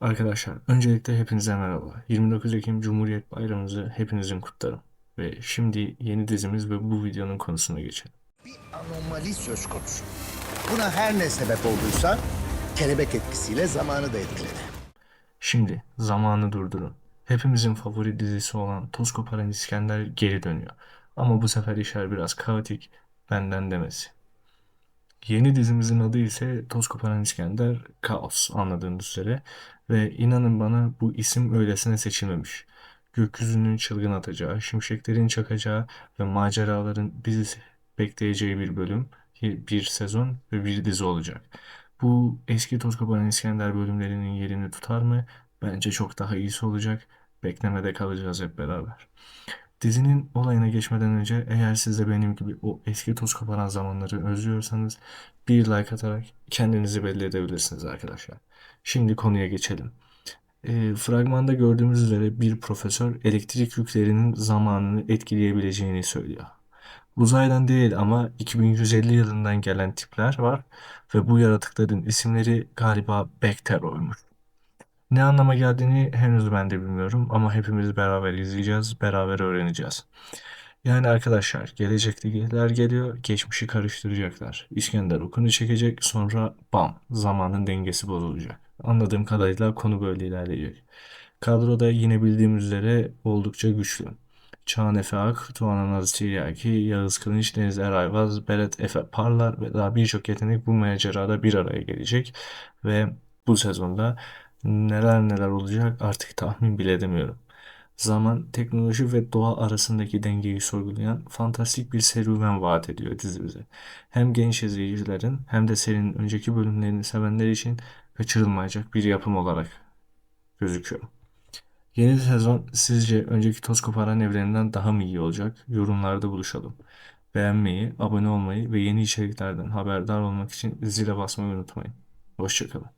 Arkadaşlar, öncelikle hepinize merhaba. 29 Ekim Cumhuriyet Bayramınızı hepinizin kutlarım. Ve şimdi yeni dizimiz ve bu videonun konusuna geçelim. Bir anomali söz konusu. Buna her ne sebep olduysa kelebek etkisiyle zamanı da etkiledi. Şimdi zamanı durdurun. Hepimizin favori dizisi olan Toz Koparan İskender geri dönüyor. Ama bu sefer işler biraz kaotik, benden demesi. Yeni dizimizin adı ise Toz Koparan İskender Kaos anladığınız üzere. Ve inanın bana bu isim öylesine seçilmemiş. Gökyüzünün çılgın atacağı, şimşeklerin çakacağı ve maceraların bizi bekleyeceği bir bölüm, bir sezon ve bir dizi olacak. Bu eski Toz Koparan İskender bölümlerinin yerini tutar mı? Bence çok daha iyisi olacak. Beklemede kalacağız hep beraber. Dizinin olayına geçmeden önce eğer siz de benim gibi o eski toz koparan zamanları özlüyorsanız bir like atarak kendinizi belli edebilirsiniz arkadaşlar. Şimdi konuya geçelim. E, fragmanda gördüğümüz üzere bir profesör elektrik yüklerinin zamanını etkileyebileceğini söylüyor. Uzaydan değil ama 2150 yılından gelen tipler var ve bu yaratıkların isimleri galiba Bekteroymuş. Ne anlama geldiğini henüz ben de bilmiyorum ama hepimiz beraber izleyeceğiz, beraber öğreneceğiz. Yani arkadaşlar gelecektekiler geliyor, geçmişi karıştıracaklar. İskender okunu çekecek, sonra bam, zamanın dengesi bozulacak. Anladığım kadarıyla konu böyle ilerleyecek. Kadroda yine bildiğimiz üzere oldukça güçlü. Çağan Efe Ak, Tuğan Naz Tiryaki, Yağız Kılıç, Deniz Erayvaz, Berat Efe Parlar ve daha birçok yetenek bu macerada bir araya gelecek. Ve bu sezonda neler neler olacak artık tahmin bile edemiyorum. Zaman, teknoloji ve doğa arasındaki dengeyi sorgulayan fantastik bir serüven vaat ediyor dizi bize. Hem genç izleyicilerin hem de serinin önceki bölümlerini sevenler için kaçırılmayacak bir yapım olarak gözüküyor. Yeni sezon sizce önceki toz koparan evreninden daha mı iyi olacak? Yorumlarda buluşalım. Beğenmeyi, abone olmayı ve yeni içeriklerden haberdar olmak için zile basmayı unutmayın. Hoşçakalın.